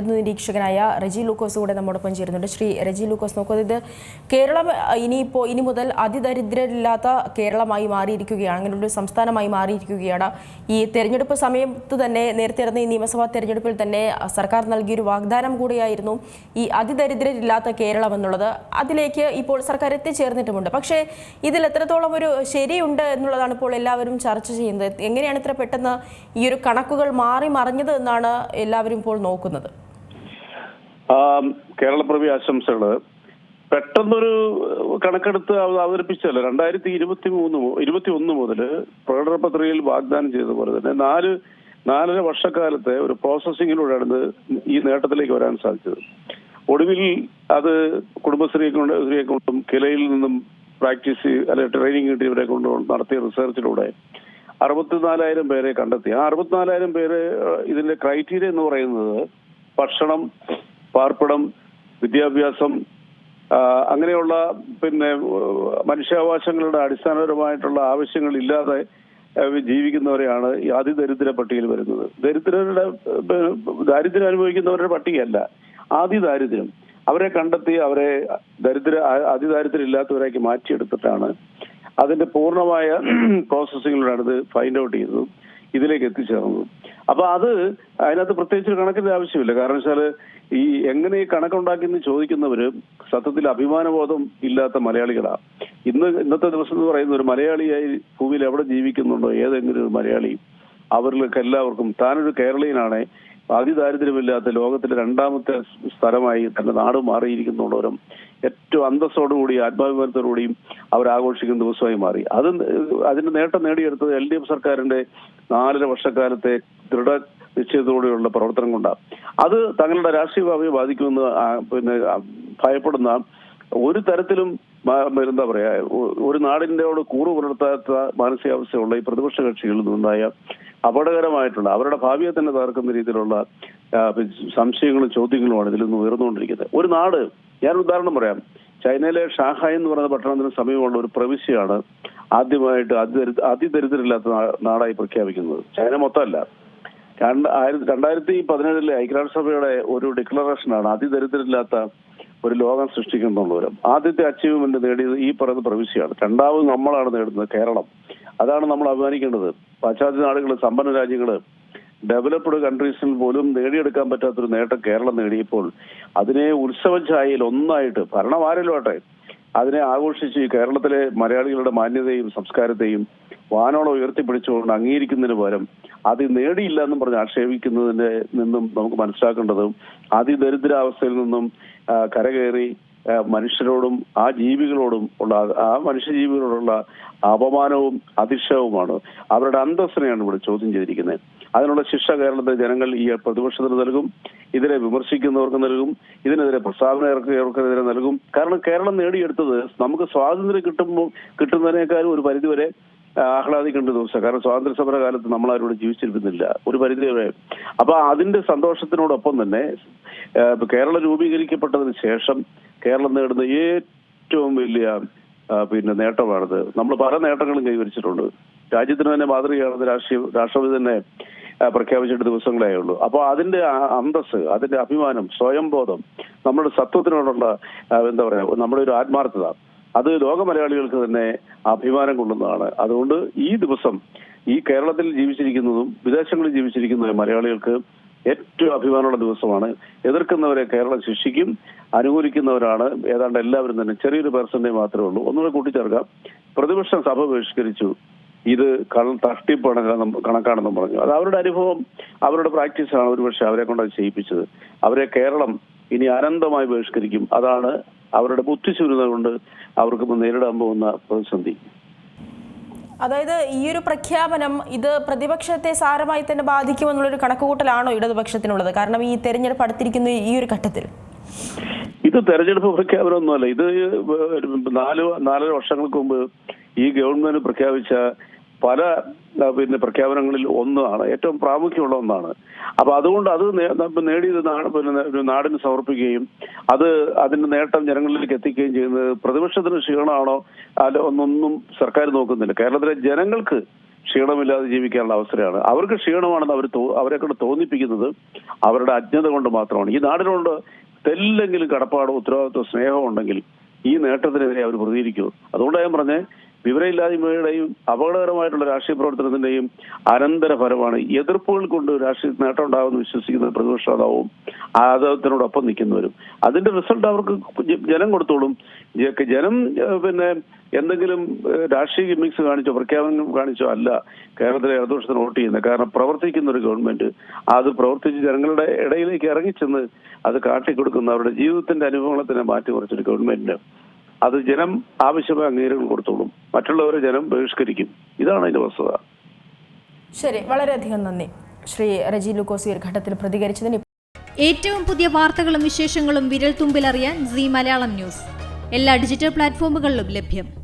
ദുരന്ത നിരീക്ഷകനായ റെജി ലൂക്കോസ് കൂടെ നമ്മോടൊപ്പം ചേരുന്നുണ്ട്. ശ്രീ റെജി ലൂക്കോസ് നോക്കുന്നത് ഇത് കേരളം ഇനിയിപ്പോൾ ഇനി മുതൽ അതിദരിദ്രരില്ലാത്ത കേരളമായി മാറിയിരിക്കുകയാണ്. അങ്ങനെ ഒരു സംസ്ഥാനമായി മാറിയിരിക്കുകയാണ്. ഈ തെരഞ്ഞെടുപ്പ് സമയത്ത് തന്നെ നേരത്തെ നടന്ന ഈ നിയമസഭാ തെരഞ്ഞെടുപ്പിൽ തന്നെ സർക്കാർ നൽകിയൊരു വാഗ്ദാനം കൂടിയായിരുന്നു ഈ അതിദരിദ്രരില്ലാത്ത കേരളം എന്നുള്ളത്. അതിലേക്ക് ഇപ്പോൾ സർക്കാർ എത്തിച്ചേർന്നിട്ടുമുണ്ട്. പക്ഷേ ഇതിൽ എത്രത്തോളം ഒരു ശരിയുണ്ട് എന്നുള്ളതാണ് ഇപ്പോൾ എല്ലാവരും ചർച്ച ചെയ്യുന്നത്. എങ്ങനെയാണ് ഇത്ര പെട്ടെന്ന് ഈ ഒരു കണക്കുകൾ മാറി മറിഞ്ഞത് എന്നാണ് എല്ലാവരും ഇപ്പോൾ നോക്കുന്നത്? കേരളപ്രവി ആശംസകൾ. പെട്ടെന്നൊരു കണക്കെടുത്ത് അവ- അവതരിപ്പിച്ചല്ലോ. രണ്ടായിരത്തി ഇരുപത്തി മൂന്ന് ഇരുപത്തി ഒന്ന് മുതൽ പ്രകടന പത്രികയിൽ വാഗ്ദാനം ചെയ്ത പോലെ തന്നെ നാല് നാലര വർഷക്കാലത്തെ ഒരു പ്രോസസ്സിങ്ങിലൂടെയാണ് ഈ നേട്ടത്തിലേക്ക് വരാൻ സാധിച്ചത്. ഒടുവിൽ അത് കുടുംബശ്രീയെ കൊണ്ട് ശ്രീയെ കൊണ്ടും കിലയിൽ നിന്നും പ്രാക്ടീസ് അല്ലെ ട്രെയിനിങ് കിട്ടിയവരെ കൊണ്ട് നടത്തിയ റിസർച്ചിലൂടെ അറുപത്തിനാലായിരം പേരെ കണ്ടെത്തി. ആ അറുപത്തിനാലായിരം പേര് ഇതിന്റെ ക്രൈറ്റീരിയ എന്ന് പറയുന്നത് ഭക്ഷണം പാർപ്പിടം വിദ്യാഭ്യാസം അങ്ങനെയുള്ള പിന്നെ മനുഷ്യാവകാശങ്ങളുടെ അടിസ്ഥാനപരമായിട്ടുള്ള ആവശ്യങ്ങൾ ഇല്ലാതെ ജീവിക്കുന്നവരെയാണ് ഈ അതിദരിദ്ര പട്ടികയിൽ വരുന്നത്. ദരിദ്രരുടെ ദാരിദ്ര്യം അനുഭവിക്കുന്നവരുടെ പട്ടികയല്ല അതിദാരിദ്ര്യം അവരെ കണ്ടെത്തി അവരെ ദരിദ്ര അതിദാരിദ്ര്യം ഇല്ലാത്തവരാക്കി മാറ്റിയെടുത്തിട്ടാണ് അതിന്റെ പൂർണമായ പ്രോസസ്സിങ്ങിലൂടെയാണ് ഇത് ഫൈൻഡ് ഔട്ട് ചെയ്തതും. ഇതിലേക്ക് എത്തിച്ചേർന്നത് അപ്പൊ അത് അതിനകത്ത് പ്രത്യേകിച്ച് കണക്കിന്റെ ആവശ്യമില്ല. കാരണം വെച്ചാൽ ഈ എങ്ങനെ ഈ കണക്കുണ്ടാക്കി എന്ന് ചോദിക്കുന്നവര് സത്യത്തിൽ അഭിമാനബോധം ഇല്ലാത്ത മലയാളികളാണ് ഇന്ന് ഇന്നത്തെ ദിവസം എന്ന് പറയുന്ന ഒരു മലയാളിയായി ഭൂമിയിൽ എവിടെ ജീവിക്കുന്നുണ്ടോ ഏതെങ്കിലും ഒരു മലയാളി അവരിലേക്ക് എല്ലാവർക്കും താനൊരു കേരളീയനാണ് അതിദാരിദ്ര്യമില്ലാത്ത ലോകത്തിലെ രണ്ടാമത്തെ സ്ഥലമായി തന്റെ നാട് മാറിയിരിക്കുന്നുള്ളവരും ഏറ്റവും അന്തസ്സോടുകൂടി ആത്മാഭിമാനത്തോടുകൂടിയും അവർ ആഘോഷിക്കുന്ന ദിവസമായി മാറി. അത് അതിന്റെ നേട്ടം നേടിയെടുത്തത് എൽ ഡി എഫ് സർക്കാരിന്റെ നാലര വർഷക്കാലത്തെ ദൃഢ നിശ്ചയത്തോടെയുള്ള പ്രവർത്തനം കൊണ്ടാണ്. അത് തങ്ങളുടെ രാഷ്ട്രീയ ഭാവിയെ ബാധിക്കുമെന്ന് പിന്നെ ഭയപ്പെടുന്ന ഒരു തരത്തിലും എന്താ പറയാ ഒരു നാടിന്റെയോട് കൂറു പുലർത്താത്ത മാനസികാവസ്ഥയുള്ള ഈ പ്രതിപക്ഷ കക്ഷികളിൽ നിന്നുണ്ടായ അപകടകരമായിട്ടുള്ള അവരുടെ ഭാവിയെ തന്നെ തകർക്കുന്ന രീതിയിലുള്ള സംശയങ്ങളും ചോദ്യങ്ങളുമാണ് ഇതിൽ നിന്ന് ഉയർന്നുകൊണ്ടിരിക്കുന്നത്. ഒരു നാട് ഞാൻ ഉദാഹരണം പറയാം. ചൈനയിലെ ഷാഹായ് എന്ന് പറയുന്ന പട്ടണത്തിന് സമീപമുള്ള ഒരു പ്രവിശ്യയാണ് ആദ്യമായിട്ട് അതിദരിദ്ര അതിദരിദ്രമില്ലാത്ത നാടായി പ്രഖ്യാപിക്കുന്നത്. ചൈന മൊത്തമല്ല. രണ്ട് ആയിരത്തി രണ്ടായിരത്തി പതിനേഴിലെ ഐക്യരാഷ്ട്രസഭയുടെ ഒരു ഡിക്ലറേഷനാണ് അതിദരിദ്രമില്ലാത്ത ഒരു ലോകം സൃഷ്ടിക്കുന്നുള്ളവരും ആദ്യത്തെ അച്ചീവ്മെന്റ് നേടിയത് ഈ പറയുന്ന പ്രവിശ്യയാണ്. രണ്ടാമത് നമ്മളാണ് നേടുന്നത് കേരളം. അതാണ് നമ്മൾ അഭിമാനിക്കേണ്ടത്. പാശ്ചാത്യ നാടുകൾ സമ്പന്ന രാജ്യങ്ങൾ ഡെവലപ്ഡ് കൺട്രീസിൽ പോലും നേടിയെടുക്കാൻ പറ്റാത്തൊരു നേട്ടം കേരളം നേടിയപ്പോൾ അതിനെ ഉത്സവഛായയിൽ ഒന്നായിട്ട് ഭരണം അതിനെ ആഘോഷിച്ച് കേരളത്തിലെ മലയാളികളുടെ മാന്യതയും സംസ്കാരത്തെയും വാനോളം ഉയർത്തിപ്പിടിച്ചുകൊണ്ട് അംഗീകരിക്കുന്നതിന് പകരം അത് നേടിയില്ല എന്നും പറഞ്ഞ് ആക്ഷേപിക്കുന്നതിന്റെ നിന്നും നമുക്ക് മനസ്സിലാക്കേണ്ടതും അതിദരിദ്രാവസ്ഥയിൽ നിന്നും കരകയറി മനുഷ്യരോടും ആ ജീവികളോടും ഉള്ള ആ മനുഷ്യജീവികളോടുള്ള അപമാനവും അതിശയവുമാണ്. അവരുടെ അന്തസ്സിനെയാണ് ഇവിടെ ചോദ്യം ചെയ്തിരിക്കുന്നത്. അതിനുള്ള ശിക്ഷ കേരളത്തിലെ ജനങ്ങൾ ഈ പ്രതിപക്ഷത്തിന് നൽകും ഇതിനെ വിമർശിക്കുന്നവർക്ക് നൽകും ഇതിനെതിരെ പ്രസ്താവന ഇറക്കിയവർക്കെതിരെ നൽകും. കാരണം കേരളം നേടിയെടുത്തത് നമുക്ക് സ്വാതന്ത്ര്യം കിട്ടുമ്പോൾ കിട്ടുന്നതിനേക്കാളും ഒരു പരിധിവരെ ആഹ്ലാദിക്കേണ്ട ദിവസം കാരണം സ്വാതന്ത്ര്യ സമര കാലത്ത് നമ്മൾ ആരോട് ജീവിച്ചിരുന്നില്ല ഒരു പരിധി വരെ അപ്പൊ അതിന്റെ സന്തോഷത്തിനോടൊപ്പം തന്നെ കേരളം രൂപീകരിക്കപ്പെട്ടതിന് ശേഷം കേരളം നേടുന്ന ഏറ്റവും വലിയ പിന്നെ നേട്ടമാണിത്. നമ്മൾ പല നേട്ടങ്ങളും കൈവരിച്ചിട്ടുണ്ട്. രാജ്യത്തിന് തന്നെ മാതൃകയാണെന്ന് രാഷ്ട്രീയ രാഷ്ട്രപതി തന്നെ പ്രഖ്യാപിച്ചിട്ട് ദിവസങ്ങളേ ഉള്ളൂ. അപ്പോൾ അതിന്റെ അന്തസ് അതിന്റെ അഭിമാനം സ്വയം ബോധം നമ്മുടെ സത്വത്തിനോടുള്ള എന്താ പറയാ നമ്മുടെ ഒരു ആത്മാർത്ഥത അത് ലോക മലയാളികൾക്ക് തന്നെ അഭിമാനം കൊള്ളുന്നതാണ്. അതുകൊണ്ട് ഈ ദിവസം ഈ കേരളത്തിൽ ജീവിച്ചിരിക്കുന്നതും വിദേശങ്ങളിൽ ജീവിച്ചിരിക്കുന്ന മലയാളികൾക്ക് ഏറ്റവും അഭിമാനമുള്ള ദിവസമാണ്. എതിർക്കുന്നവരെ കേരളം ശിക്ഷിക്കും അനുകൂലിക്കുന്നവരാണ്. ഏതാണ്ട് എല്ലാവരും തന്നെ ചെറിയൊരു പേഴ്സന്റെ മാത്രമേ ഉള്ളൂ. ഒന്നുകൂടെ കൂട്ടിച്ചേർക്കാം. പ്രതിപക്ഷം സഭ ബഹിഷ്കരിച്ചു. ഇത് തട്ടിപ്പാണ് കണക്കാണെന്നും പറഞ്ഞു. അത് അവരുടെ അനുഭവം അവരുടെ പ്രാക്ടീസാണ് ഒരുപക്ഷെ അവരെ കൊണ്ട് അത് ചെയ്യിപ്പിച്ചത്. അവരെ കേരളം ഇനി അനന്തമായി ബഹിഷ്കരിക്കും. അതാണ് അവരുടെ ബുദ്ധിശൂന്യത കൊണ്ട് അവർക്ക് നേരിടാൻ പോകുന്ന പ്രതിസന്ധി. അതായത് ഈ ഒരു പ്രഖ്യാപനം ഇത് പ്രതിപക്ഷത്തെ സാരമായി തന്നെ ബാധിക്കുമെന്നുള്ളൊരു കണക്കുകൂട്ടലാണോ ഇടതുപക്ഷത്തിനുള്ളത്? കാരണം ഈ തെരഞ്ഞെടുപ്പ് അടുത്തിരിക്കുന്ന ഈ ഒരു ഘട്ടത്തിൽ. ഇത് തെരഞ്ഞെടുപ്പ് പ്രഖ്യാപനമൊന്നുമല്ല ഇത് നാല് നാലര വർഷങ്ങൾക്ക് മുമ്പ് ഈ ഗവൺമെന്റ് പ്രഖ്യാപിച്ച പല പിന്നെ പ്രഖ്യാപനങ്ങളിൽ ഒന്നാണ് ഏറ്റവും പ്രാമുഖ്യമുള്ള ഒന്നാണ്. അപ്പൊ അതുകൊണ്ട് അത് നേടിയത് പിന്നെ നാടിന് സമർപ്പിക്കുകയും അത് അതിന്റെ നേട്ടം ജനങ്ങളിലേക്ക് എത്തിക്കുകയും ചെയ്യുന്നത് പ്രതിപക്ഷത്തിന് ക്ഷീണമാണോ അല്ല ഒന്നൊന്നും സർക്കാർ നോക്കുന്നില്ല. കേരളത്തിലെ ജനങ്ങൾക്ക് ക്ഷീണമില്ലാതെ ജീവിക്കാനുള്ള അവസരമാണ്. അവർക്ക് ക്ഷീണമാണെന്ന് അവർ അവരെ കൊണ്ട് തോന്നിപ്പിക്കുന്നത് അവരുടെ അജ്ഞത കൊണ്ട് മാത്രമാണ്. ഈ നാടിനോട് തെല്ലെങ്കിലും കടപ്പാടോ ഉത്തരവാദിത്വ സ്നേഹവും ഉണ്ടെങ്കിൽ ഈ നേട്ടത്തിനെതിരെ അവർ പ്രതികരിക്കുന്നു. അതുകൊണ്ടാണ് ഞാൻ പറഞ്ഞത് വിവരമില്ലായ്മയുടെയും അപകടകരമായിട്ടുള്ള രാഷ്ട്രീയ പ്രവർത്തനത്തിന്റെയും അനന്തര ഫലമാണ് എതിർപ്പുകൾ കൊണ്ട് രാഷ്ട്രീയ നേട്ടം ഉണ്ടാകുമെന്ന് വിശ്വസിക്കുന്ന പ്രതിപക്ഷ നേതാവും ആദായത്തിനോടൊപ്പം നിൽക്കുന്നവരും. അതിന്റെ റിസൾട്ട് അവർക്ക് ജനം കൊടുത്തോളും. ജനം പിന്നെ എന്തെങ്കിലും രാഷ്ട്രീയ ഗിമ്മിക്സ് കാണിച്ചോ പ്രഖ്യാപനം കാണിച്ചോ അല്ല. കേരളത്തിലെ ഇടതുപക്ഷത്തിന് വോട്ട് ചെയ്യുന്നത് കാരണം പ്രവർത്തിക്കുന്ന ഒരു ഗവൺമെന്റ് അത് പ്രവർത്തിച്ച് ജനങ്ങളുടെ ഇടയിലേക്ക് ഇറങ്ങിച്ചെന്ന് അത് കാട്ടിക്കൊടുക്കുന്ന അവരുടെ ജീവിതത്തിന്റെ അനുഭവങ്ങളെ തന്നെ മാറ്റിമറിച്ചൊരു ഗവൺമെന്റിന് അത് ജനം ആവശ്യമായ അംഗീകാരങ്ങൾ കൊടുത്തോളും. മറ്റുള്ളവരെ ജനം ബഹിഷ്കരിക്കും. ഇതാണ് അതിന്റെ വസ്തുത. ശരി വളരെയധികം നന്ദി. ശ്രീ റജി ലൂക്കോസ് ഒരു ഘട്ടത്തിൽ പ്രതികരിച്ചതിന് ഏറ്റവും പുതിയ വാർത്തകളും വിശേഷങ്ങളും വിരൽ തുമ്പിലറിയാൻ സി മലയാളം ന്യൂസ്. എല്ലാ ഡിജിറ്റൽ പ്ലാറ്റ്ഫോമുകളിലും ലഭ്യം.